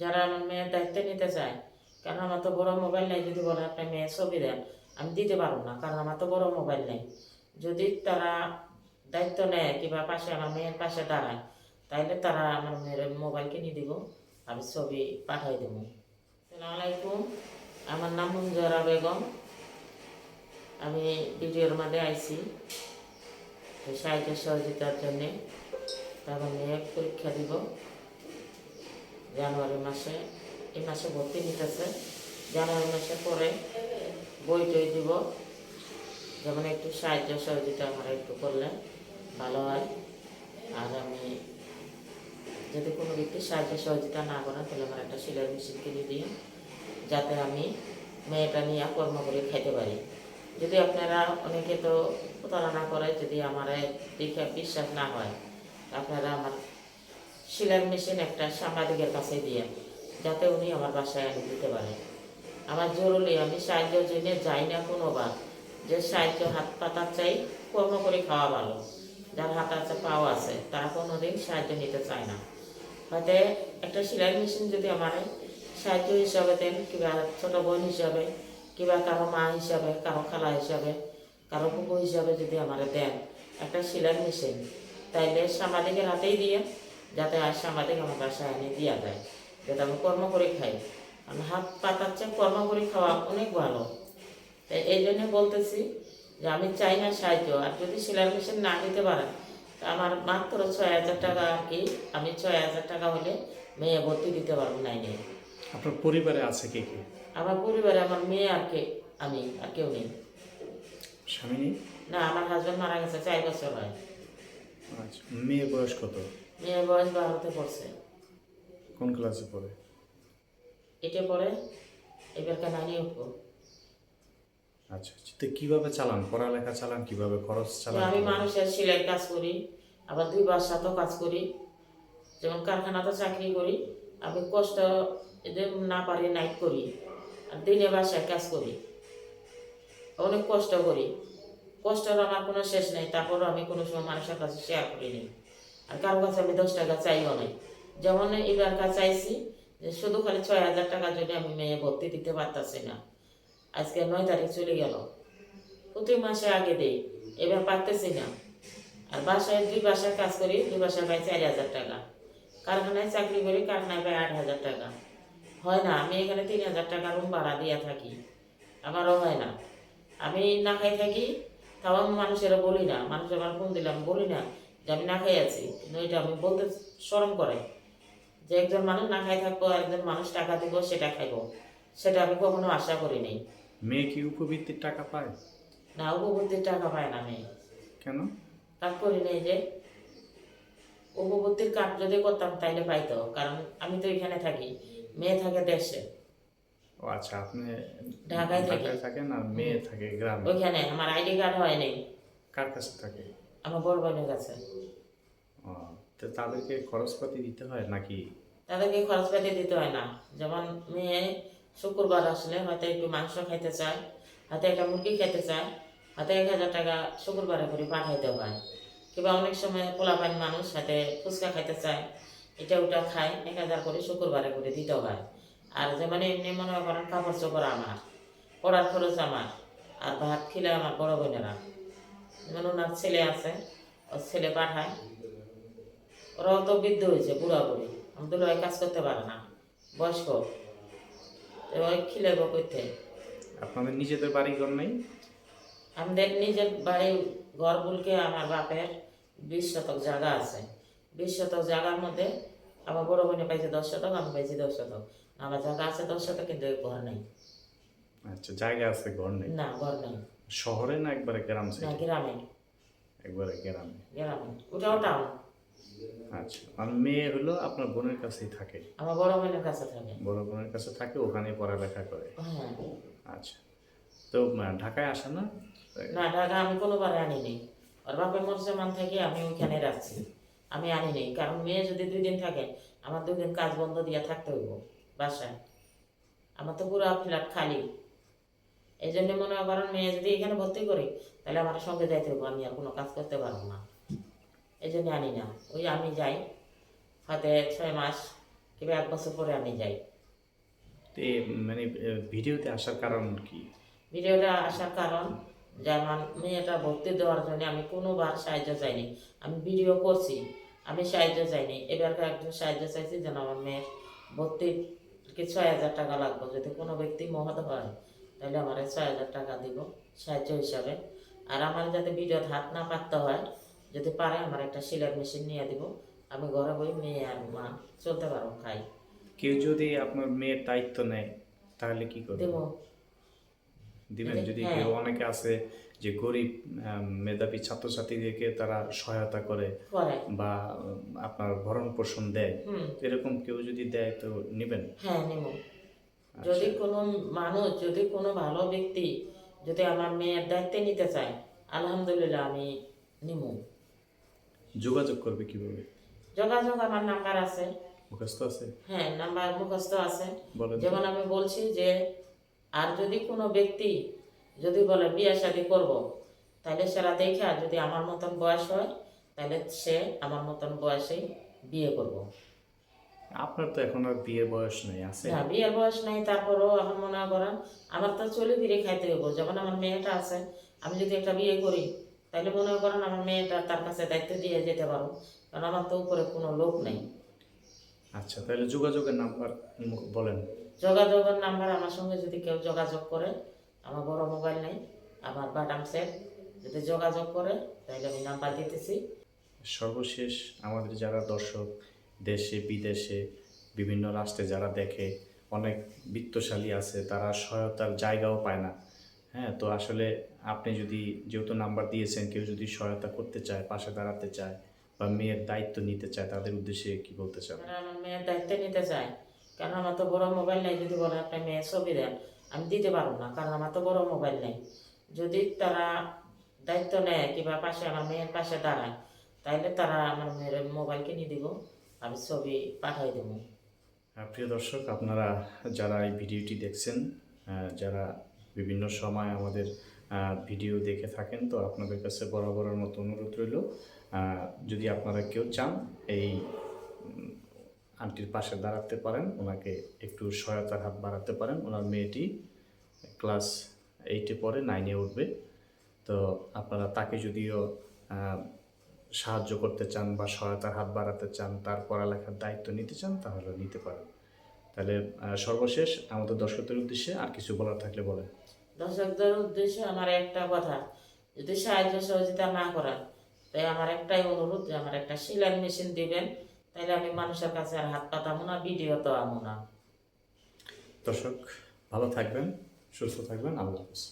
যারা আমার মেয়ের দায়িত্ব নিতে চায়, কারণ আমার তো বড় মোবাইল নেই, যদি বলে আপনি মেয়ের ছবি দেন, আমি দিতে পারব না, কারণ আমার তো বড় মোবাইল নেই। যদি তারা দায়িত্ব নেয় কিংবা পাশে আমার মেয়ের পাশে দাঁড়ায় তাহলে তারা আমার মেয়ের মোবাইল কিনে দিব, আমি ছবি পাঠাই দেবো। আসসালামু আলাইকুম, আমার নাম মঞ্জুরা বেগম। আমি ভিডিওর মধ্যে আইছি সাহায্য সহযোগিতার জন্যে। তারপর মেয়ে পরীক্ষা দিব। জানুয়ারি মাসে এই মাসে ভর্তি নিতেছে। জানুয়ারি মাসে পরে বই টই দিব। যেমন একটু সাহায্য সহযোগিতা আমরা একটু করলে ভালো হয়। আর আমি যদি কোনো ব্যক্তি সাহায্য সহযোগিতা না করেন তাহলে আমার একটা সেলাই মেশিন কিনে দিই। যাতে আমি মেয়েটা নিয়ে কর্ম করে খাইতে পারি। যদি আপনারা অনেকে তো প্রতারণা করে, যদি আমার দেখে বিশ্বাস না হয়, আপনারা আমার সেলাই মেশিন একটা সাংবাদিকের কাছে দিয়ে, যাতে উনি আমার বাসায় এনে দিতে পারে। আমার জরুরি, আমি সাহায্য জেনে যাই না কোনোবার যে সাহায্য হাত পাতার চাই, কর্ম করে খাওয়া ভালো। যার হাত আছে, পাও আছে, তারা কোনোদিন সাহায্য নিতে চায় না। হয়তো একটা সেলাই মেশিন যদি আমার সাহায্য হিসাবে দেন, কিংবা ছোট বোন হিসাবে, কিংবা কারও মা হিসাবে, কারও খালা হিসাবে, কারও কুকু হিসাবে যদি আমার দেন একটা সেলাই মেশিন, তাইলে সাংবাদিকের হাতেই দিয়ে যাতে আর সাংবাদিক আমার বাসায় এনে দিয়া যায় যাতে আমি কর্ম করে খাই। আমি হাত পাতার চেয়ে কর্ম করে খাওয়া অনেক ভালো। তাই এই জন্য বলতেছি যে আমি চাই না সাহায্য। আর যদি সেলাই মেশিন না দিতে পারেন তা আমার মাত্র ছয় হাজার টাকা কি আমি ছয় হাজার টাকা হলে মেয়ে ভর্তি দিতে পারব নাই নেই আপনার পরিবারে আছে কে কে? আমার পরিবারে আমার মেয়ে আর কে আমি আর কেউ নেই। স্বামী নেই? না আমার হাজব্যান্ড মারা গেছে চার বছর হয়। আচ্ছা মেয়ের বয়স কত? মেয়ের বয়স বারোতে পড়ছে। কোন ক্লাসে পড়ে? এটা পরে এবার উঠবো আচ্ছা আচ্ছা। তো কীভাবে চালান? পড়ালেখা চালান কীভাবে? খরচ চালান আমি মানুষের সেলাই কাজ করি আবার দুই বাসাতেও কাজ করি। যেমন কারখানাতে চাকরি করি আমি কষ্ট এদের না পারি নাইট করি আর দিনে বাসায় কাজ করি। অনেক কষ্ট করি। কষ্টের আমার কোনো শেষ নেই তারপরও আমি কোনো সময় মানুষের কাছে শেয়ার করিনি আর কারও কাছে আমি দশ টাকা চাইও নাই। যেমন এবার কাছে চাইছি যে শুধু খালি ছয় হাজার টাকার জন্য আমি মেয়ে ভর্তি দিতে পারতাছি না। আজকে নয় তারিখ চলে গেল। প্রতি মাসে আগে দেই, এবার পারতেছি না। আর বাসায় দুই বাসায় কাজ করি, দুই বাসায় পাই চার হাজার টাকা। কারখানায় চাকরি করি, কারখানায় পাই আট হাজার টাকা। হয় না, আমি এখানে তিন হাজার টাকা রুম ভাড়া দিয়ে থাকি। আমারও হয় না। আমি না খাই থাকি, তাও আমি মানুষেরা বলি না। মানুষ আমার ফোন দিলাম বলি না যে আমি না খাই আছি কিন্তু এটা আমি বলতে শরম করে যে একজন মানুষ না খাই থাকব একজন মানুষ টাকা দিব সেটা খাইবো। সেটা আমি কখনো আশা করি নাই। মেয়ে কি উপবৃত্তির টাকা পায়? না উপবর্তীর টাকা পায় না মেয়ে। কেন? কাজ করি নাই যে উপবর্তীর কাজ যদি করতাম তাইলে পাইতো কারণ আমি তো এখানে থাকি মেয়ে থাকে দেশে। ও আচ্ছা আপনি ঢাকায় থাকি। ঢাকায় থাকেন আর মেয়ে থাকে গ্রামে। ওইখানে আমার আইডি কার্ড হয় নাই। কার কাছে থাকে? আমার বড় বোনের কাছে। তো তাদেরকে খরচপাতি দিতে হয় নাকি? তাদেরকে খরচপাতি দিতে হয় না। যেমন মেয়ে শুক্রবার আসলে হয়তো একটু মাংস খাইতে চায় হয়তো একটা মুরগি খেতে চায় হয়তো এক হাজার টাকা শুক্রবারে করে পাঠাইতে হয় কিংবা অনেক সময় পোলাপান মানুষ হাতে ফুচকা খাইতে চায় এটা ওটা খায় এক হাজার করে শুক্রবারে করে দিতে হয়। আর যেমন এমনি মনে করেন কাপড় চোপড় আমার পড়ার খরচ আমার আর ভাত খেলে আমার বড় বোনেরা। যেমন ওনার ছেলে আছে ওর ছেলে পাঠায়। ওরাও তো বৃদ্ধ হয়েছে বুড়া বুড়ি। আমাদের ওই কাজ করতে পারে না বয়স্ক। এবার খিলেব করতে আপনাদের নিজেদের বাড়ি ঘর নেই? আমাদের নিজের বাড়ি ঘর বলকে আমার বাপের বিশ শতক জায়গা আছে। বিশ শতক জায়গার মধ্যে আমার বড় বোনে পাইছে দশ শতক আমি পাইছি দশ শতক। আমার জায়গা আছে দশ শতক কিন্তু ঘর নেই। আচ্ছা জায়গা আছে ঘর নেই? না ঘর নেই। শহরে না একবারে গ্রাম সাইডে গ্রামে। একবারে গ্রামে? গ্রামে। ওটাও টাউন আচ্ছা আর মেয়ে হলো আপনার বোনের কাছেই থাকে? আমার বড় বোনের কাছে থাকে। বড় বোনের কাছে থাকে ওখানে পড়ালেখা করে? হ্যাঁ। আচ্ছা তো ঢাকায় আসে না? না ঢাকা আমি কোনোবার আনিনি। ওর বাপের মুসলমান থেকে আমি ওইখানে রাখছি। আমি আনিনি কারণ মেয়ে যদি দুই দিন থাকে আমার দুই দিন কাজ বন্ধ দিয়ে থাকতে হইব বাসায়। আমার তো পুরো ফ্ল্যাট খালি। এই জন্য মনে হয় করেন মেয়ে যদি এখানে ভর্তি করি তাহলে আমার সঙ্গে যাইতে হইব আমি আর কোনো কাজ করতে পারব না। এই জন্য আনি না। ওই আমি যাই হয়তো ছয় মাস কিংবা এক বছর পরে আমি যাই। তো মানে ভিডিওতে আসার কারণ কি? ভিডিওটা আসার কারণ যে আমার মেয়েটা ভর্তি দেওয়ার জন্য আমি কোনোবার সাহায্য চাইনি। আমি ভিডিও করছি আমি সাহায্য চাইনি। এবারকার একজন সাহায্য চাইছি যেন আমার মেয়ের ভর্তির কি ছয় হাজার টাকা লাগবে যদি কোনো ব্যক্তি মহৎ হয়। তাহলে আমার ছয় হাজার টাকা দিব সাহায্য হিসাবে। আর আমার যাতে ভিডিওর হাত না পাততে হয় যদি পারে আমার একটা সিলার মেশিন নিয়ে দিব। আমি ঘরে বই মেয়ে আর মা চলতে পারো খাই। কেউ যদি আপনার মেয়ের দায়িত্ব নেয় তাহলে কি করবে? দেবো। দিবেন? যদি হ্যাঁ। কেউ অনেকে আছে যে গরিব মেধাবী ছাত্রছাত্রীদেরকে তারা সহায়তা করে করে। বা আপনার ভরণ পোষণ দেয় এরকম কেউ যদি দেয় তো নেবেন? হ্যাঁ নেব। যদি কোনো মানুষ যদি কোনো ভালো ব্যক্তি যদি আমার মেয়ের দায়িত্বে নিতে চায় আলহামদুলিল্লাহ আমি নিব যোগাযোগ করবে কীভাবে? যোগাযোগ আমার নাম্বার আছে। মুখস্থ আছে? হ্যাঁ নাম্বার মুখস্থ আছে। যেমন আমি বলছি যে আর যদি কোনো ব্যক্তি যদি বলে বিয়ে শাদি করব তাহলে সেটা দেখে যদি আমার মতন বয়স হয় তাহলে সে আমার মতন বয়সেই বিয়ে করব। আপনার তো এখন আর বিয়ের বয়স নেই আছে? না বিয়ের বয়স নাই তারপরেও এখন মনে করেন আমার তো চলে ফিরে খাইতে হইব। যেমন আমার মেয়েটা আছে আমি যদি একটা বিয়ে করি তাহলে মনে করেন আমার মেয়েটা তার কাছে দায়িত্ব দিয়ে যেতে পারো কারণ আমার তো উপরে কোনো লোক নেই। আচ্ছা তাহলে যোগাযোগের নাম্বার বলেন। যোগাযোগের নাম্বার আমার সঙ্গে যদি কেউ যোগাযোগ করে আমার বড় মোবাইল নেই আমার বাটাম সেট যদি যোগাযোগ করে তাহলে আমি নাম্বার দিতেছি। সর্বশেষ আমাদের যারা দর্শক দেশে, বিদেশে, বিভিন্ন রাষ্ট্রে যারা দেখে, অনেক বিত্তশালী আছে, তারা সহায়তার জায়গাও পায় না। হ্যাঁ তো আসলে আপনি যদি যেহেতু নাম্বার দিয়েছেন, কেউ যদি সহায়তা করতে চায়, পাশে দাঁড়াতে চায় বা মেয়ের দায়িত্ব নিতে চায়, তাদের উদ্দেশ্যে কি বলতে চান? আমার মেয়ের দায়িত্ব নিতে চায়। কারণ আমার তো বড় মোবাইল নেই, যদি বলে একটা মেয়ের ছবি দেন, আমি দিতে পারব না, কারণ আমার তো বড় মোবাইল নেই। যদি তারা দায়িত্ব নেয়, কিংবা পাশে, আমার মেয়ের পাশে দাঁড়ায় তাহলে তারা আমার মেয়ের মোবাইল কিনে দিব। আমি ছবি পাঠাই দেবো। প্রিয় দর্শক, আপনারা যারা এই ভিডিওটি দেখছেন যারা বিভিন্ন সময় আমাদের ভিডিও দেখে থাকেন, তো আপনাদের কাছে বরাবরের মতো অনুরোধ রইল। যদি আপনারা কেউ চান, এই আন্টির পাশে দাঁড়াতে পারেন, ওনাকে একটু সহায়তার হাত বাড়াতে পারেন। ওনার মেয়েটি ক্লাস এইটে পরে নাইনে উঠবে। তো আপনারা তাকে যদিও সাহায্য করতে চান বা সহায়তার হাত বাড়াতে চান তার পড়ালেখার দায়িত্ব নিতে চান তাহলে নিতে পারেন। তাহলে সর্বশেষ আমাদের দর্শকদের উদ্দেশ্যে আর কিছু বলার থাকলে বলেন। দর্শকদের উদ্দেশ্যে আমার একটা কথা যদি সাহায্য সহযোগিতা না করেন তাই আমার একটাই অনুরোধ যে আমার একটা সিলাই মেশিন দিবেন তাহলে আমি মানুষের কাছে আর হাত পাতাবো না ভিডিও তো আমো না। দর্শক ভালো থাকবেন সুস্থ থাকবেন আল্লাহ হাফিজ।